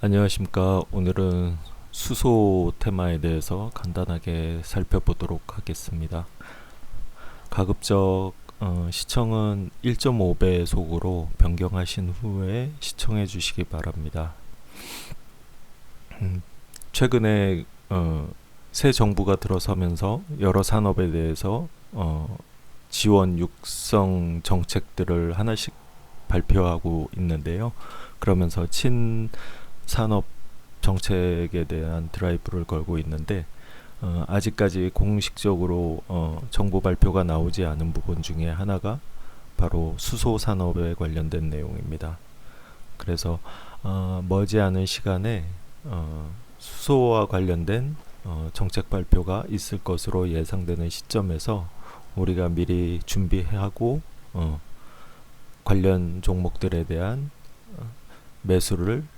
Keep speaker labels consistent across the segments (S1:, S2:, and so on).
S1: 안녕하십니까. 오늘은 수소 테마에 대해서 간단하게 살펴보도록 하겠습니다. 가급적 어, 시청은 1.5배 속으로 변경하신 후에 시청해 주시기 바랍니다. 음, 최근에 어, 새 정부가 들어서면서 여러 산업에 대해서 어, 지원 육성 정책들을 하나씩 발표하고 있는데요. 그러면서 친 산업 정책에 대한 드라이브를 걸고 있는데 어, 아직까지 공식적으로 어, 정보 발표가 나오지 않은 부분 중에 하나가 바로 수소 산업에 관련된 내용입니다. 그래서 어, 머지않은 시간에 어, 수소와 관련된 어, 정책 발표가 있을 것으로 예상되는 시점에서 우리가 미리 준비하고 어, 관련 종목들에 대한 어, 매수를 어,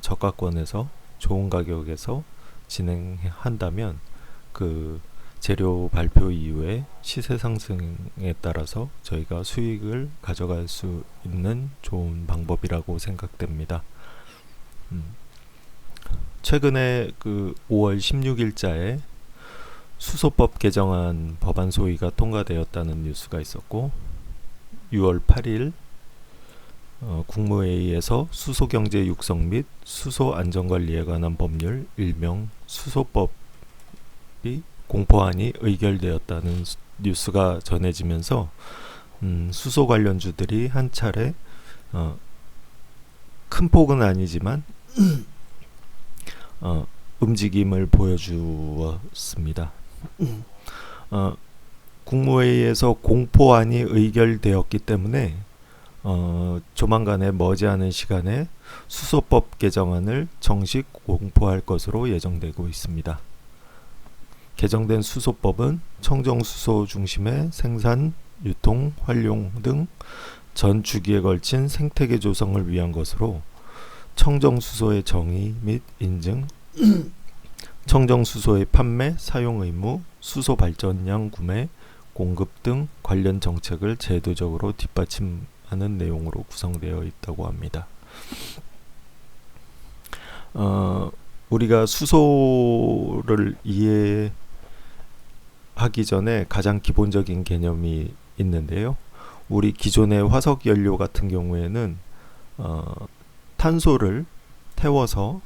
S1: 저가권에서 좋은 가격에서 진행한다면 그 재료 발표 이후에 시세 상승에 따라서 저희가 수익을 가져갈 수 있는 좋은 방법이라고 생각됩니다. 음. 최근에 그 5월 16일자에 수소법 개정안 법안 소위가 통과되었다는 뉴스가 있었고 6월 8일 어, 국무회의에서 수소경제 육성 및 수소 안전관리에 관한 법률 일명 수소법이 공포안이 의결되었다는 수- 뉴스가 전해지면서 음, 수소 관련주들이 한 차례 어, 큰 폭은 아니지만 어, 움직임을 보여주었습니다. 어, 국무회의에서 공포안이 의결되었기 때문에 어, 조만간에 머지않은 시간에 수소법 개정안을 정식 공포할 것으로 예정되고 있습니다. 개정된 수소법은 청정수소 중심의 생산, 유통, 활용 등 전 주기에 걸친 생태계 조성을 위한 것으로 청정수소의 정의 및 인증, 청정수소의 판매, 사용 의무, 수소 발전량 구매, 공급 등 관련 정책을 제도적으로 뒷받침 하는 내용으로 구성되어 있다고 합니다. 어, 우리가 수소를 이해하기 전에 가장 기본적인 개념이 있는데요. 우리 기존의 화석 연료 같은 경우에는 어, 탄소를 태워서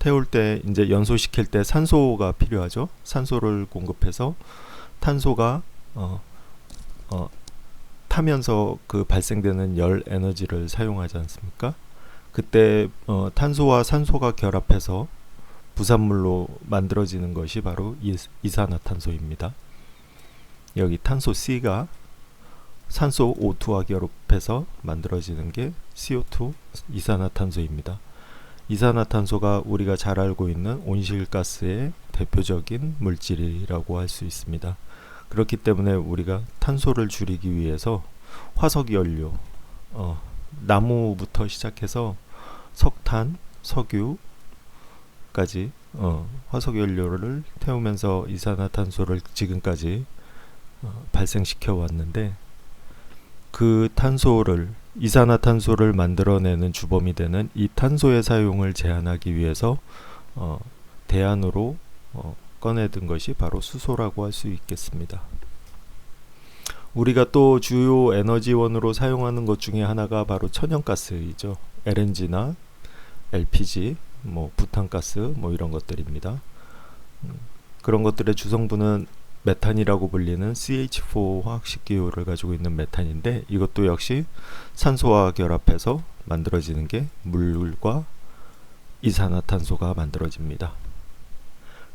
S1: 태울 때 이제 연소시킬 때 산소가 필요하죠. 산소를 공급해서 탄소가 어, 어, 타면서 그 발생되는 열 에너지를 사용하지 않습니까? 그때 어, 탄소와 산소가 결합해서 부산물로 만들어지는 것이 바로 이, 이산화탄소입니다. 여기 탄소 C가 산소 O2와 결합해서 만들어지는 게 CO2 이산화탄소입니다. 이산화탄소가 우리가 잘 알고 있는 온실가스의 대표적인 물질이라고 할 수 있습니다. 그렇기 때문에 우리가 탄소를 줄이기 위해서 화석 연료, 어, 나무부터 시작해서 석탄, 석유까지 어, 화석 연료를 태우면서 이산화탄소를 지금까지 어, 발생시켜 왔는데 그 탄소를 이산화탄소를 만들어내는 주범이 되는 이 탄소의 사용을 제한하기 위해서 어, 대안으로 어, 꺼내든 것이 바로 수소라고 할 수 있겠습니다. 우리가 또 주요 에너지원으로 사용하는 것 중에 하나가 바로 천연가스이죠. LNG나 LPG, 뭐 부탄가스, 뭐 이런 것들입니다. 음, 그런 것들의 주성분은 메탄이라고 불리는 CH4 화학식 기호를 가지고 있는 메탄인데 이것도 역시 산소와 결합해서 만들어지는 게 물과 이산화탄소가 만들어집니다.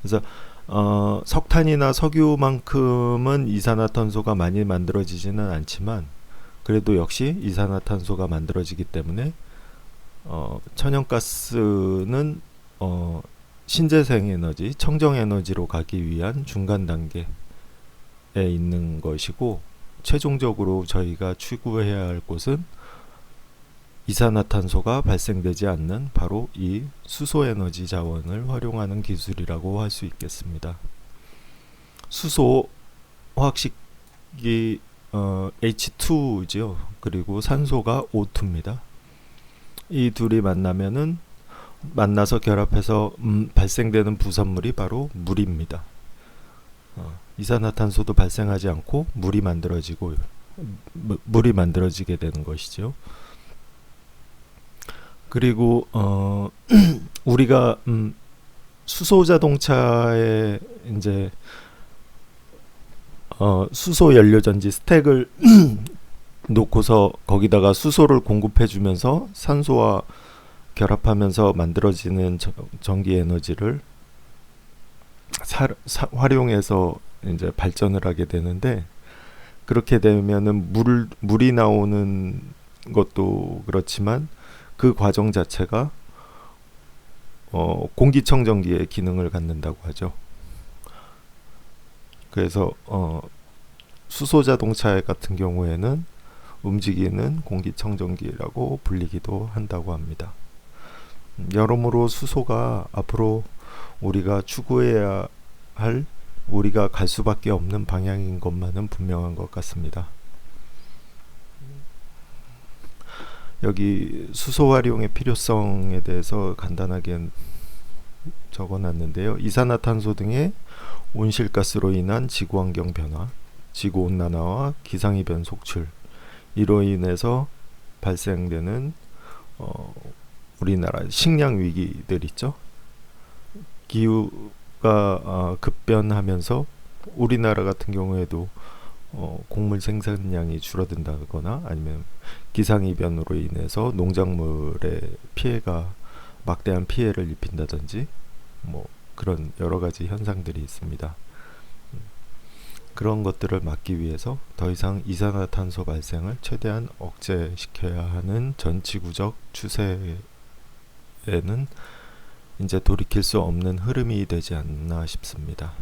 S1: 그래서 어, 석탄이나 석유만큼은 이산화탄소가 많이 만들어지지는 않지만 그래도 역시 이산화탄소가 만들어지기 때문에 어, 천연가스는 어, 신재생 에너지, 청정 에너지로 가기 위한 중간 단계에 있는 것이고 최종적으로 저희가 추구해야 할 곳은 이산화탄소가 발생되지 않는 바로 이 수소 에너지 자원을 활용하는 기술이라고 할 수 있겠습니다. 수소 화학식이 어, H2죠. 그리고 산소가 O2입니다. 이 둘이 만나면은 만나서 결합해서 음, 발생되는 부산물이 바로 물입니다. 어, 이산화탄소도 발생하지 않고 물이 만들어지고 무, 물이 만들어지게 되는 것이죠. 그리고 어, 우리가 음, 수소 자동차에 이제 어, 수소 연료 전지 스택을 놓고서 거기다가 수소를 공급해 주면서 산소와 결합하면서 만들어지는 저, 전기 에너지를 사, 사, 활용해서 이제 발전을 하게 되는데 그렇게 되면은 물 물이 나오는 것도 그렇지만 그 과정 자체가 어, 공기청정기의 기능을 갖는다고 하죠. 그래서 어, 수소 자동차 같은 경우에는 움직이는 공기청정기라고 불리기도 한다고 합니다. 여러모로 수소가 앞으로 우리가 추구해야 할 우리가 갈 수밖에 없는 방향인 것만은 분명한 것 같습니다. 여기 수소 활용의 필요성에 대해서 간단하게 적어놨는데요. 이산화탄소 등의 온실가스로 인한 지구 환경 변화, 지구 온난화와 기상이변 속출 이로 인해서 발생되는 어, 우리나라 식량 위기들 있죠. 기후가 어, 급변하면서 우리나라 같은 경우에도 어, 곡물 생산량이 줄어든다거나 아니면 기상이변으로 인해서 농작물의 피해가 막대한 피해를 입힌다든지 뭐 그런 여러 가지 현상들이 있습니다. 그런 것들을 막기 위해서 더 이상 이산화탄소 발생을 최대한 억제시켜야 하는 전지구적 추세에는 이제 돌이킬 수 없는 흐름이 되지 않나 싶습니다.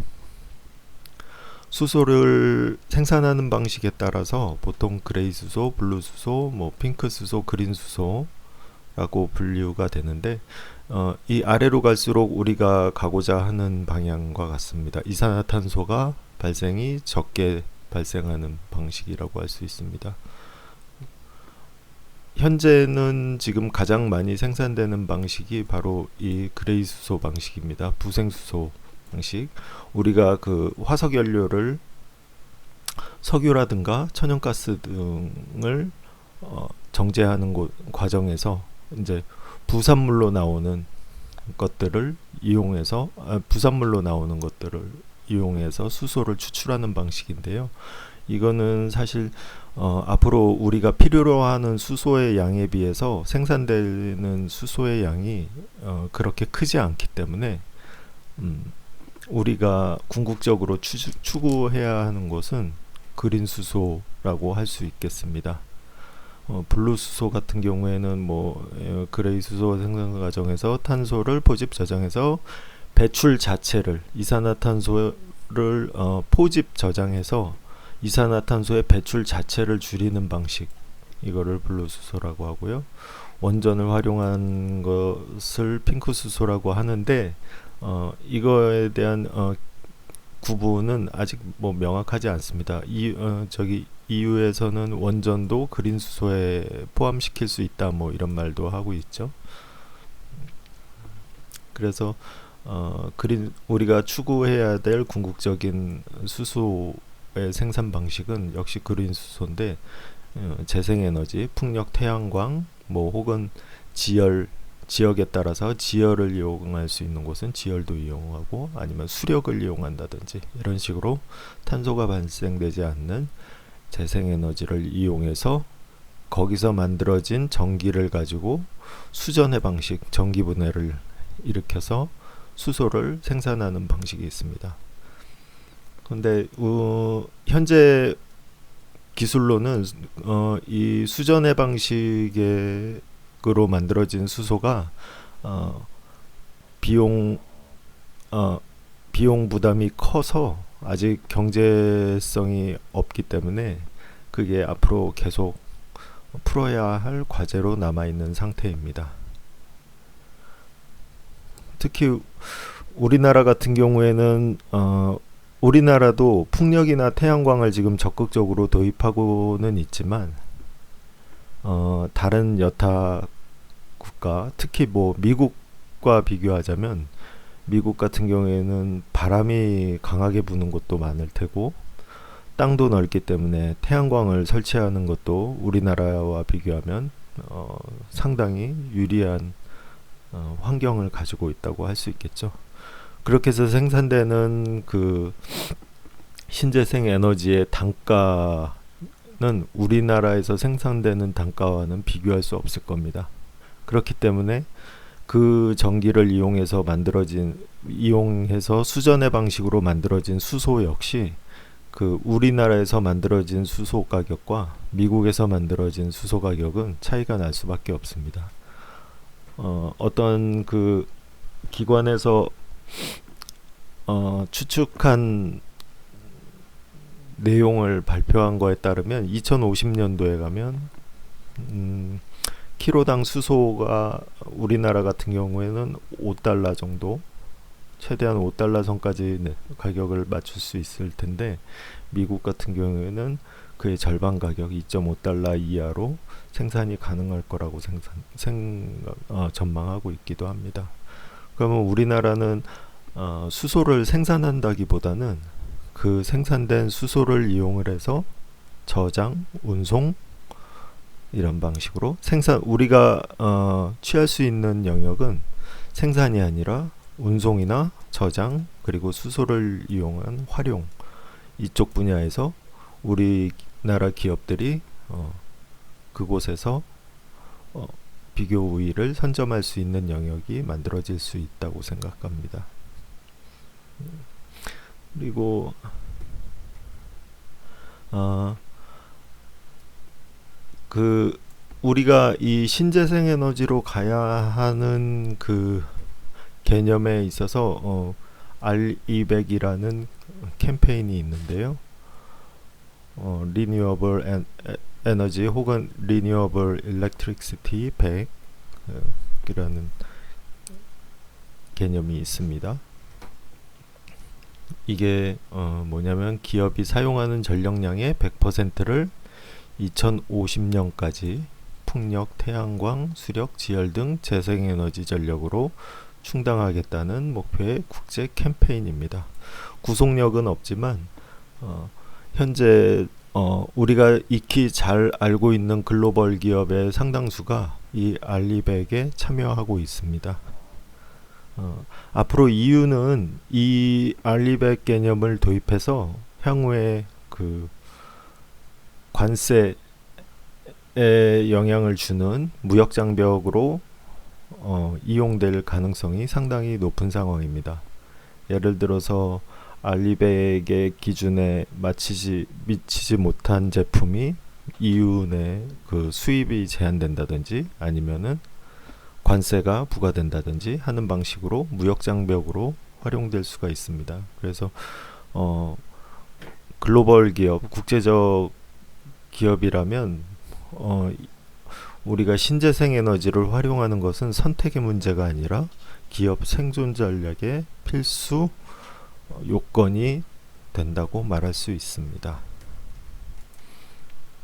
S1: 수소를 생산하는 방식에 따라서 보통 그레이 수소, 블루 수소, 뭐 핑크 수소, 그린 수소라고 분류가 되는데 어, 이 아래로 갈수록 우리가 가고자 하는 방향과 같습니다. 이산화탄소가 발생이 적게 발생하는 방식이라고 할 수 있습니다. 현재는 지금 가장 많이 생산되는 방식이 바로 이 그레이 수소 방식입니다. 부생 수소 방식. 우리가 그 화석 연료를 석유라든가 천연가스 등을 어, 정제하는 곳, 과정에서 이제 부산물로 나오는 것들을 이용해서 아, 부산물로 나오는 것들을 이용해서 수소를 추출하는 방식인데요. 이거는 사실 어, 앞으로 우리가 필요로 하는 수소의 양에 비해서 생산되는 수소의 양이 어, 그렇게 크지 않기 때문에 음, 우리가 궁극적으로 추, 추구해야 하는 것은 그린 수소라고 할 수 있겠습니다. 어, 블루 수소 같은 경우에는 뭐 어, 그레이 수소 생산 과정에서 탄소를 포집 저장해서 배출 자체를 이산화탄소를 어, 포집 저장해서 이산화탄소의 배출 자체를 줄이는 방식 이거를 블루 수소라고 하고요. 원전을 활용한 것을 핑크 수소라고 하는데 어, 이거에 대한 어, 구분은 아직 뭐 명확하지 않습니다. 이 어, 저기 EU에서는 원전도 그린 수소에 포함시킬 수 있다 뭐 이런 말도 하고 있죠. 그래서 어, 그린 우리가 추구해야 될 궁극적인 수소의 생산 방식은 역시 그린 수소인데 어, 재생에너지, 풍력, 태양광, 뭐 혹은 지열 지역에 따라서 지열을 이용할 수 있는 곳은 지열도 이용하고 아니면 수력을 이용한다든지 이런 식으로 탄소가 발생되지 않는 재생에너지를 이용해서 거기서 만들어진 전기를 가지고 수전의 방식, 전기 분해를 일으켜서 수소를 생산하는 방식이 있습니다. 근데 어, 현재 기술로는 어, 이 수전의 방식의 으로 만들어진 수소가 어, 비용 어, 비용 부담이 커서 아직 경제성이 없기 때문에 그게 앞으로 계속 풀어야 할 과제로 남아 있는 상태입니다. 특히 우리나라 같은 경우에는 어, 우리나라도 풍력이나 태양광을 지금 적극적으로 도입하고는 있지만 어, 다른 여타 국가, 특히 뭐 미국 미국과 비교하자면 미국 같은 경우에는 바람이 강하게 부는 곳도 많을 테고 땅도 넓기 때문에 태양광을 설치하는 것도 우리나라와 비교하면 어, 상당히 유리한 어, 환경을 가지고 있다고 할 수 있겠죠. 그렇게 해서 생산되는 그 신재생 에너지의 단가 는 우리나라에서 생산되는 단가와는 비교할 수 없을 겁니다. 그렇기 때문에 그 전기를 이용해서 만들어진 이용해서 수전의 방식으로 만들어진 수소 역시 그 우리나라에서 만들어진 수소 가격과 미국에서 만들어진 수소 가격은 차이가 날 수밖에 없습니다. 어, 어떤 그 기관에서 어, 추측한 내용을 발표한 거에 따르면 2050년도에 가면 음, 키로당 수소가 우리나라 같은 경우에는 5달러 정도 최대한 5달러 선까지 네, 가격을 맞출 수 있을 텐데 미국 같은 경우에는 그의 절반 가격 2.5달러 이하로 생산이 가능할 거라고 생산, 생각, 어, 전망하고 있기도 합니다. 그러면 우리나라는 어, 수소를 생산한다기보다는 그 생산된 수소를 이용을 해서 저장, 운송 이런 방식으로 생산 우리가 어, 취할 수 있는 영역은 생산이 아니라 운송이나 저장 그리고 수소를 이용한 활용 이쪽 분야에서 우리나라 기업들이 어, 그곳에서 어, 비교 우위를 선점할 수 있는 영역이 만들어질 수 있다고 생각합니다. 그리고 어, 그 우리가 이 신재생 에너지로 가야 하는 그 개념에 있어서 어, R200이라는 캠페인이 있는데요. 어, Renewable 혹은 Renewable Electricity 100이라는 개념이 있습니다. 이게 어, 뭐냐면 기업이 사용하는 전력량의 100%를 2050년까지 풍력, 태양광, 수력, 지열 등 재생에너지 전력으로 충당하겠다는 목표의 국제 캠페인입니다. 구속력은 없지만 어, 현재 어, 우리가 익히 잘 알고 있는 글로벌 기업의 상당수가 이 알리백에 참여하고 있습니다. 어, 앞으로 EU는 이 알리백 개념을 도입해서 향후에 그 관세에 영향을 주는 무역 장벽으로 어, 이용될 가능성이 상당히 높은 상황입니다. 예를 들어서 알리백의 기준에 맞추지 미치지 못한 제품이 EU 내 그 수입이 제한된다든지 아니면은 관세가 부과된다든지 하는 방식으로 무역 장벽으로 활용될 수가 있습니다. 그래서 어 글로벌 기업, 국제적 기업이라면 어 우리가 신재생 에너지를 활용하는 것은 선택의 문제가 아니라 기업 생존 전략의 필수 요건이 된다고 말할 수 있습니다.